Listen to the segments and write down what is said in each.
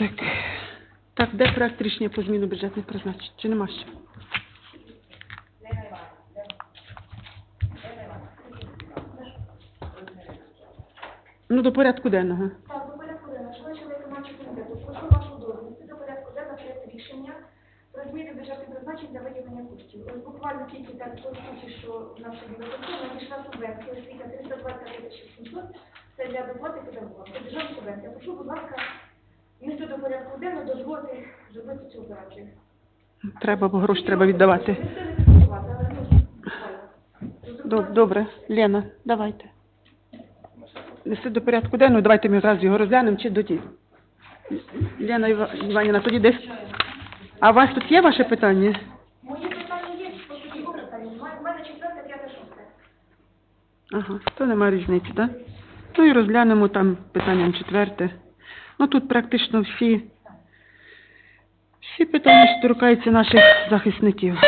Так. Так, де проект рішення про зміну бюджетних призначень? Чи нема ще? Ну, до порядку денного. Так, до порядку денного. Шановні члени виконавчого комітету, прошу вашу дозволу до порядку денного проект рішення про зміни бюджетних призначень для виділення коштів. Ось буквально тільки так по суті, що в нашому виконкомі надійшла субвенція освіта 320 тисяч 700, це для доплати педагогам. Це державна субвенція. Прошу, будь ласка, денного дозволити зробити цю операцію. Треба, бо гроші треба віддавати. Доб- Добре, Лена, давайте. Неси до порядку денного, давайте ми одразу його розглянемо чи до ті. Лена Іва- Іванівна, тоді десь. А у вас тут є ваше питання? Мої питання є, по суті, його питання. немає. У мене четверте, п'яте, шосте. Ага, то немає різниці, так? Ну і розглянемо там питання четверте. Ну тут практично всі, всі питання, що торкаються наших захисників.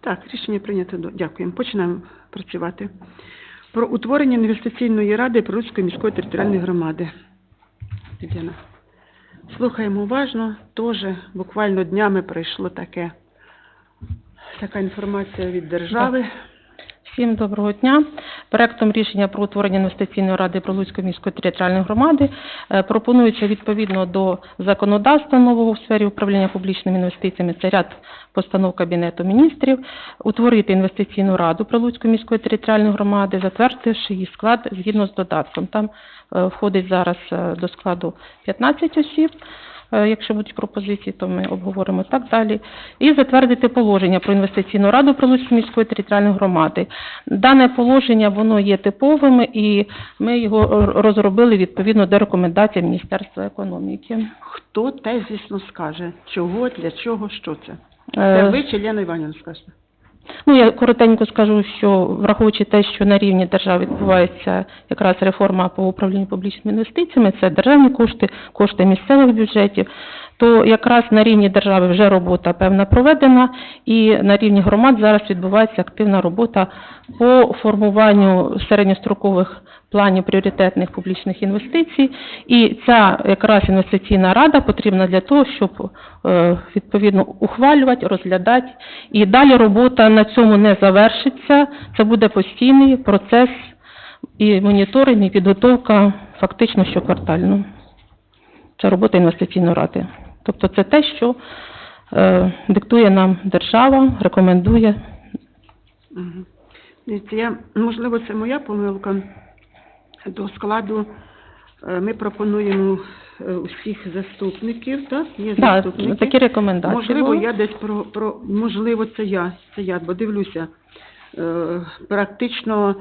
Так, рішення прийнято. Дякуємо. Починаємо працювати. Про утворення інвестиційної ради Прилуцької міської територіальної громади. Тетяна. Слухаємо уважно. Теж буквально днями прийшло таке, така інформація від держави. Всім доброго дня. Проектом рішення про утворення інвестиційної ради Прилуцької міської територіальної громади е, пропонується відповідно до законодавства нового в сфері управління публічними інвестиціями. Це ряд постанов Кабінету міністрів, утворити інвестиційну раду Прилуцької міської територіальної громади, затвердивши її склад згідно з додатком. Там е, входить зараз е, до складу 15 осіб. Е, Якщо будуть пропозиції, то ми обговоримо так далі. І затвердити положення про інвестиційну раду Прилуцької міської територіальної громади. Дане положення воно є типовим, і ми його розробили відповідно до рекомендацій Міністерства економіки. Хто те, звісно, скаже, чого, для чого, що це? Це Е, ви чи Лена Іванівна скажете? Ну, я коротенько скажу, що враховуючи те, що на рівні держави відбувається якраз реформа по управлінню публічними інвестиціями, це державні кошти, кошти місцевих бюджетів, то якраз на рівні держави вже робота певна проведена, і на рівні громад зараз відбувається активна робота по формуванню середньострокових планів пріоритетних публічних інвестицій. І ця якраз інвестиційна рада потрібна для того, щоб е, відповідно ухвалювати, розглядати. І далі робота на цьому не завершиться. Це буде постійний процес і моніторинг, і підготовка фактично щоквартально. Це робота інвестиційної ради. Тобто це те, що е, диктує нам держава, рекомендує. Я, можливо, це моя помилка. До складу е, ми пропонуємо е, усіх заступників, так? Є Да, заступники. такі рекомендації. Можливо, були. я десь про, про можливо, це я, це я, бо дивлюся. Е, практично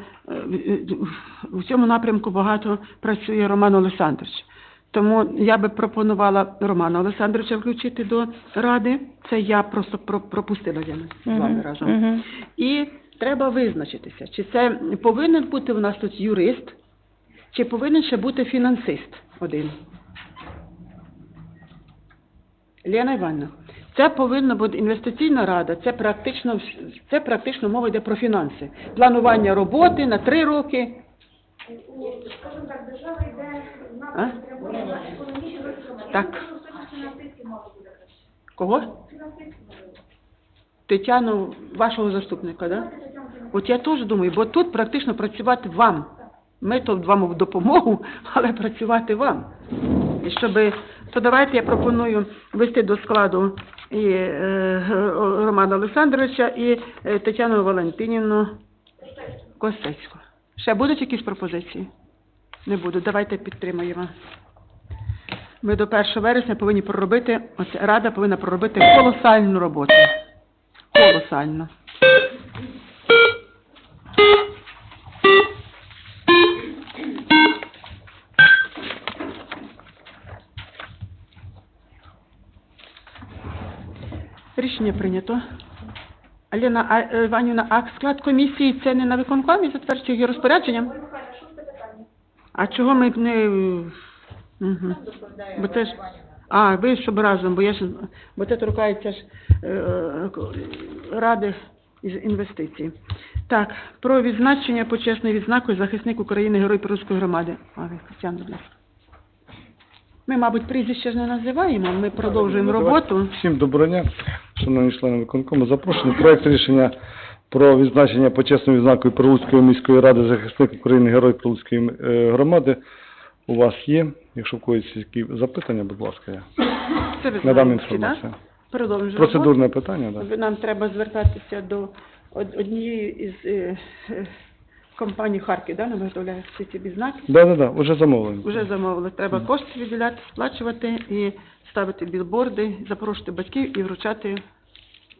в- цьому напрямку багато працює Роман Олександрович. Тому я би пропонувала Романа Олександровича включити до ради. Це я просто про- пропустила Яна, з вами разом. І треба визначитися, чи це повинен бути у нас тут юрист, чи повинен ще бути фінансист один. Лена Івановна, це повинна бути інвестиційна рада, це практично, це практично мова йде про фінанси. Планування роботи на три роки. Скажімо так, держава йде на економічну. Так. Кого? Тетяну, вашого заступника, да? От я теж думаю, бо тут практично працювати вам. Ми тут вам в допомогу, але працювати вам. І щоби, то давайте я пропоную вести до складу і е, Романа Олександровича і е, Тетяну Валентинівну Костецьку. Ще будуть якісь пропозиції? Не будуть. Давайте підтримаємо. Ми до 1 вересня повинні проробити, оця рада повинна проробити колосальну роботу. Колосально. Рішення прийнято. Аліна е, Іванівна, а склад комісії це не на виконкомі затверджує її розпорядженням? А чого ми не... Угу. Бо це ж... А, ви щоб разом, бо я ж, бо це торкається ж е, Ради із інвестицій. Так, про відзначення почесною відзнакою захисник України Герой Прусської громади. А, Костян, будь ласка. Ми, мабуть, прізвище ж не називаємо, ми продовжуємо роботу. Всім доброго дня, шановні члени виконкому. Запрошені проект рішення про відзначення почесною відзнакою Прилуцької міської ради захисник України Герой Прилуцької е, громади. У вас є. Якщо в когось які запитання, будь ласка, я Це ви надам знаєте, да? інформацію. Продовжуємо Процедурне питання, так. Нам треба звертатися до од- однієї із е, е, компаній Харків, да, нам виготовляє всі ці відзнаки. Да, да, да, вже замовлено. Вже замовили. Треба кошти виділяти, сплачувати і ставити білборди, запрошувати батьків і вручати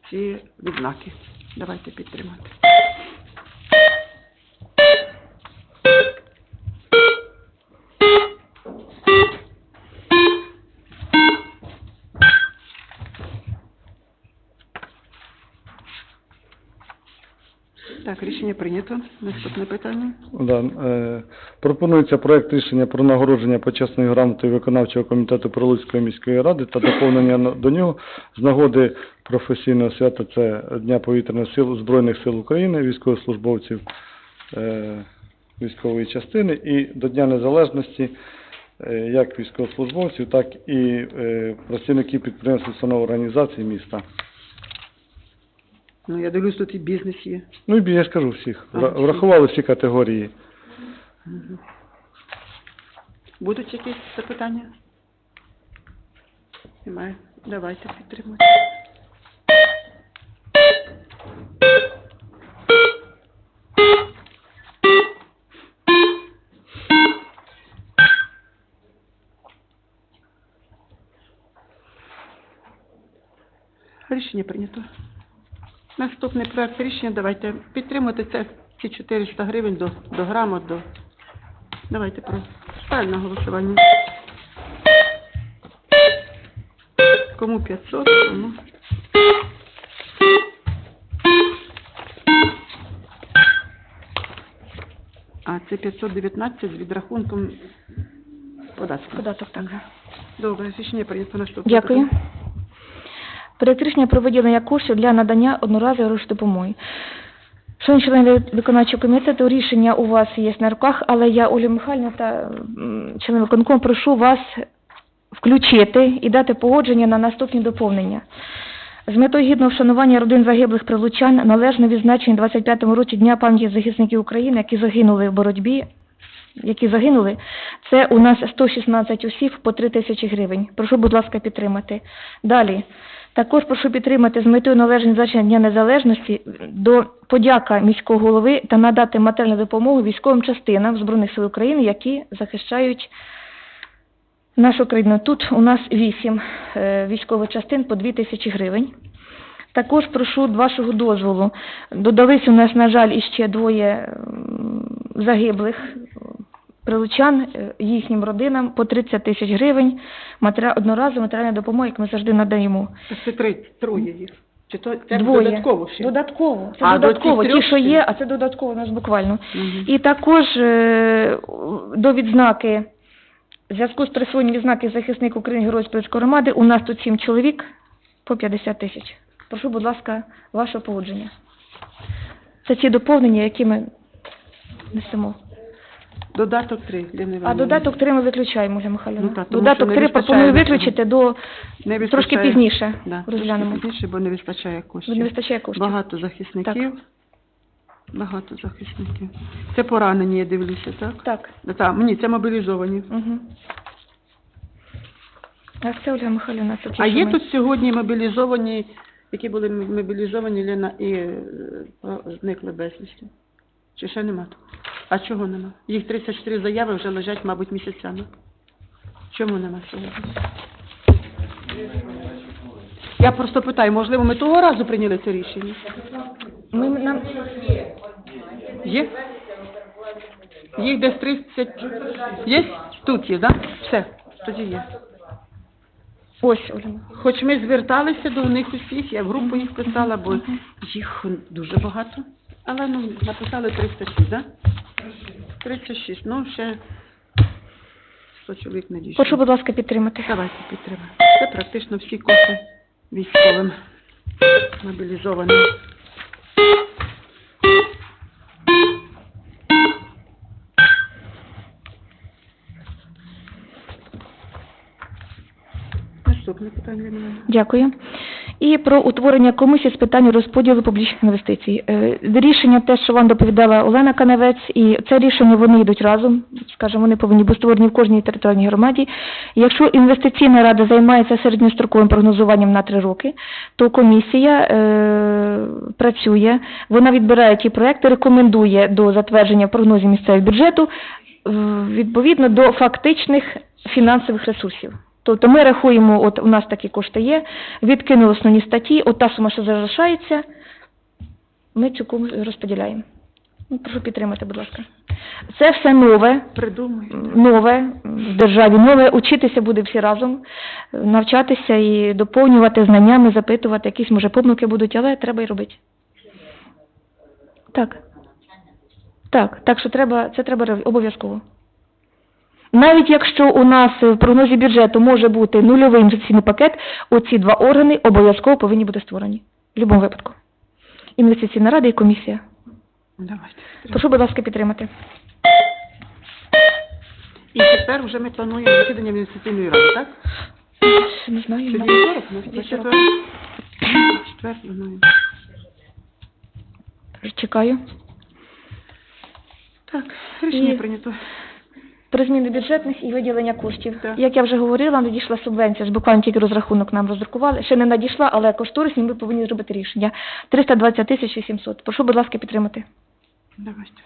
ці відзнаки. Давайте підтримати. Так, рішення прийнято. Наступне питання. Да, е, пропонується проект рішення про нагородження почесною грамотою виконавчого комітету Прилуцької міської ради та доповнення до нього з нагоди професійного свята це Дня повітряних сил Збройних сил України, військовослужбовців е, військової частини і до Дня Незалежності е, як військовослужбовців, так і е, працівників підприємств, установ організацій міста. Ну, я дивлюсь, тут і бізнес є. Ну і я скажу всіх. Вра- Врахували всі категорії. Будуть якісь запитання? Немає. Давайте підтримуємо. Рішення прийнято. Наступний проект рішення давайте підтримати це ці 400 гривень до, до грамот, до Давайте про спальне голосування. Кому 500, кому. А це 519 з відрахунком податку. Податок, так. Добре, рішення прийнято наступне. Дякую. Проект рішення про виділення коштів для надання одноразової допомоги. Шановні члени виконавчого комітету, рішення у вас є на руках, але я, Оля Михайлівна та члени виконкому, прошу вас включити і дати погодження на наступні доповнення. З метою гідного вшанування родин загиблих прилучан належне відзначення 25-му році Дня пам'яті захисників України, які загинули в боротьбі, які загинули, це у нас 116 осіб по 3 тисячі гривень. Прошу, будь ласка, підтримати. Далі. Також прошу підтримати з метою належного значення Дня Незалежності до подяка міського голови та надати матеріальну допомогу військовим частинам Збройних сил України, які захищають нашу країну. Тут у нас вісім е, військових частин по 2 тисячі гривень. Також прошу вашого дозволу. Додались у нас, на жаль, іще двоє загиблих прилучан е, їхнім родинам по 30 тисяч гривень матері... одноразової матеріальної допомоги, як ми завжди надаємо. Це три, троє їх. Чи то це Двоє. додатково ще? Додатково. Це А, додатково. Ті, що є, а це додатково у нас буквально. Мгм. І також е, до відзнаки, в зв'язку з присвоєнням відзнаки захисник України Герой Спілської громади, у нас тут сім чоловік по 50 тисяч. Прошу, будь ласка, ваше погодження. Це ті доповнення, які ми несемо. Додаток три, Ліна А Іванівна. додаток 3 ми виключаємо, Оля Михайлівна. Ну, так, тому додаток не 3 вистачає пропоную на виключити до Не трошки вистачає. пізніше Да, розглянемо. Трошки пізніше, бо не вистачає коштів. Не вистачає коштів. Багато захисників. Багато захисників. Це поранені, я дивлюся, так? Так. Да, Так, ні, це мобілізовані. Угу. А це Оля Михайлівна. Це ті, А що є ми- тут сьогодні мобілізовані, які були мобілізовані Лена і е, зникли безвісті? Чи ще нема? тут? А чого нема? Їх 34 заяви вже лежать, мабуть, місяцями. Чому нема сьогодні? Я просто питаю, можливо, ми того разу прийняли це рішення? Ми, нам... Є? Їх десь 30... Є? Тут є, так? Да? Все, тоді є. Ось, Хоч ми зверталися до них усіх, я в групу їх писала, бо їх дуже багато. Але ну, написали 306, так? Да? 36, ну ще 100 чоловік не дійшло. Прошу, будь ласка, підтримати. Давайте підтримаємо. Це практично всі кошти військовим мобілізованим. Наступне питання від мене. Дякую. І про утворення комісії з питань розподілу публічних інвестицій. Е, Рішення те, що вам доповідала Олена Каневець, і це рішення вони йдуть разом. Скажімо, вони повинні бути створені в кожній територіальній громаді. Якщо інвестиційна рада займається середньостроковим прогнозуванням на три роки, то комісія е, працює, вона відбирає ті проекти, рекомендує до затвердження прогнозів місцевого бюджету відповідно до фактичних фінансових ресурсів. Тобто ми рахуємо, от у нас такі кошти є, відкинули основні статті, от та сума, що залишається, ми цю кому розподіляємо. Ну, Прошу підтримати, будь ласка. Це все нове, нове в державі, нове, учитися буде всі разом, навчатися і доповнювати знаннями, запитувати, якісь, може, помилки будуть, але треба і робити. Так. Так, так що треба, це треба обов'язково. Навіть якщо у нас в прогнозі бюджету може бути нульовий інвестиційний пакет, оці два органи обов'язково повинні бути створені. В будь-якому випадку. Інвестиційна рада і комісія. Давайте. Прошу, будь ласка, підтримати. І тепер вже ми плануємо засідання інвестиційної ради, так? Не знаю. Сьогодні вівторок, ну, Вівторок. четвер. Четвер плануємо. Чекаю. Так, рішення І- прийнято. Про зміни бюджетних і виділення коштів. Так. Як я вже говорила, надійшла субвенція, ж буквально тільки розрахунок нам роздрукували. Ще не надійшла, але кошторисні ми повинні зробити рішення. 320 тисяч 800. Прошу, будь ласка, підтримати. Давайте.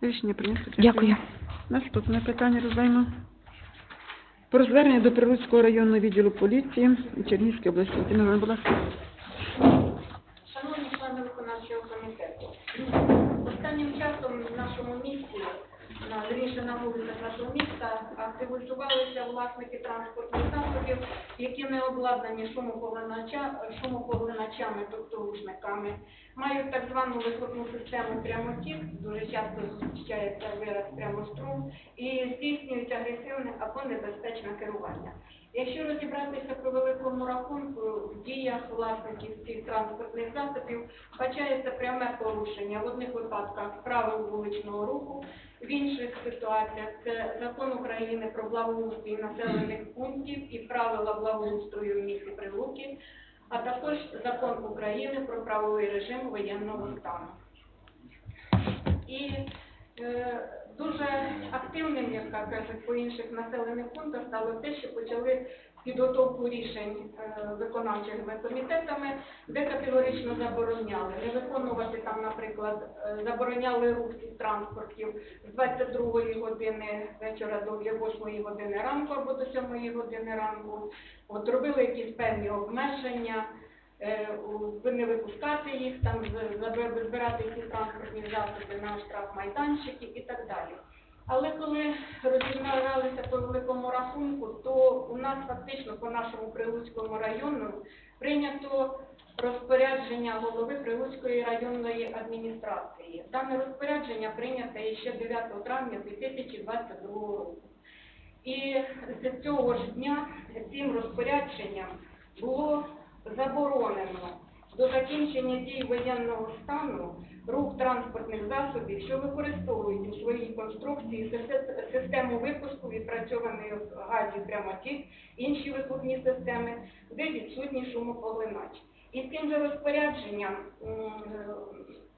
Рішення прийнято. Дякую. Наступне питання роздаємо. Про звернення до Прилуцького районного відділу поліції Чернігівської області. Будь ласка. Шановні члени виконавчого комітету, останнім часом в нашому місті, на вірніше на вулицях нашого міста, активізувалися власники транспортних засобів, які не обладнані шумопоглинача- шумопоглиначами, тобто рушниками, мають так звану вихлопну систему прямотік, дуже часто зустрічається вираз прямострум, і здійснюють агресивне або небезпечне керування. Якщо розібратися по великому рахунку, в діях власників цих транспортних засобів бачається пряме порушення в одних випадках правил вуличного руху, в інших ситуаціях це закон України про благоустрій населених пунктів і правила благоустрою в місті Прилуки, а також закон України про правовий режим воєнного стану. І е, дуже активним, як кажуть, по інших населених пунктах стало те, що почали підготовку рішень е, виконавчими комітетами, де категорично забороняли не виконувати там, наприклад, е, забороняли рух цих транспортів з 22 години вечора до 8 години ранку або до 7 години ранку. От робили якісь певні обмеження не випускати їх, там збирати ці транспортні засоби на штрафмайданчики і так далі. Але коли розібралися по великому рахунку, то у нас фактично по нашому Прилуцькому району прийнято розпорядження голови Прилуцької районної адміністрації. Дане розпорядження прийнято ще 9 травня 2022 року. І з цього ж дня цим розпорядженням було заборонено до закінчення дій воєнного стану рух транспортних засобів, що використовують у своїй конструкції систему випуску відпрацьованих газів прямотік, інші випускні системи, де відсутній шумопоглинач. І з цим же розпорядженням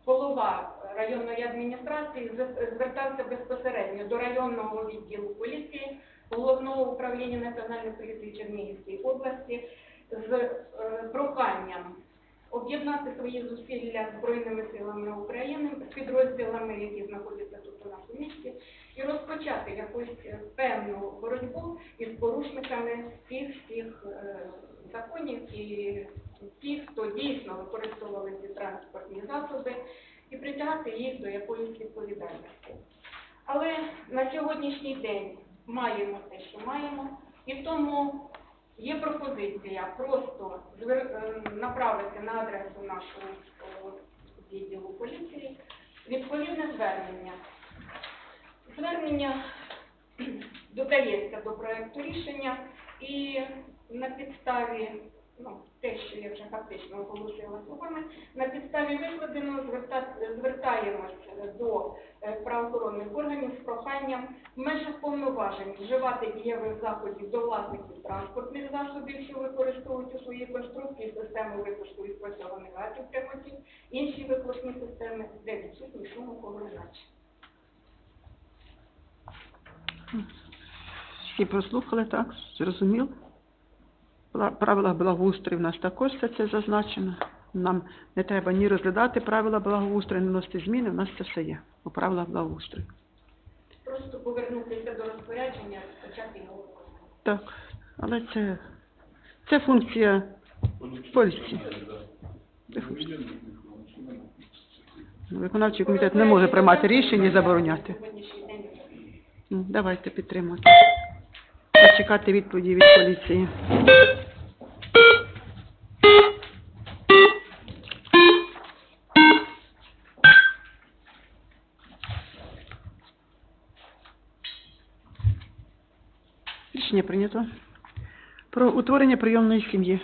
голова районної адміністрації звертався безпосередньо до районного відділу поліції, головного управління національної поліції Чернігівської області з е, проханням об'єднати свої зусилля Збройними силами України, з підрозділами, які знаходяться тут у нашому місті, і розпочати якусь певну боротьбу із порушниками всіх всіх е, законів і тих, хто дійсно використовували ці транспортні засоби, і притягати їх до якоїсь відповідальності. Але на сьогоднішній день маємо те, що маємо, і тому є пропозиція просто е, направити на адресу нашого е, відділу поліції відповідне звернення. Звернення додається до проєкту рішення і на підставі, ну, те, що я вже фактично оголосила словами, на підставі викладеного зверта- звертаємось до е, правоохоронних органів з проханням в межах повноважень вживати дієвих заходів до власників транспортних засобів, що використовують у своїй конструкції систему випуску відпрацьованих газів прямотів, інші випускні системи, де відсутні шумокоординації. Всі прослухали, так? Зрозумів? Правила благоустрою в нас також все це зазначено. Нам не треба ні розглядати правила благоустрою, ні вносити зміни, у нас це все є у правилах благоустрою. Просто повернутися до розпорядження, почати його. Так, але це, це функція поліції. Виконавчий комітет не може приймати рішення і забороняти. Сьогоднішній день Ну. Чекати відповіді від поліції. Рішення прийнято. Про утворення прийомної сім'ї.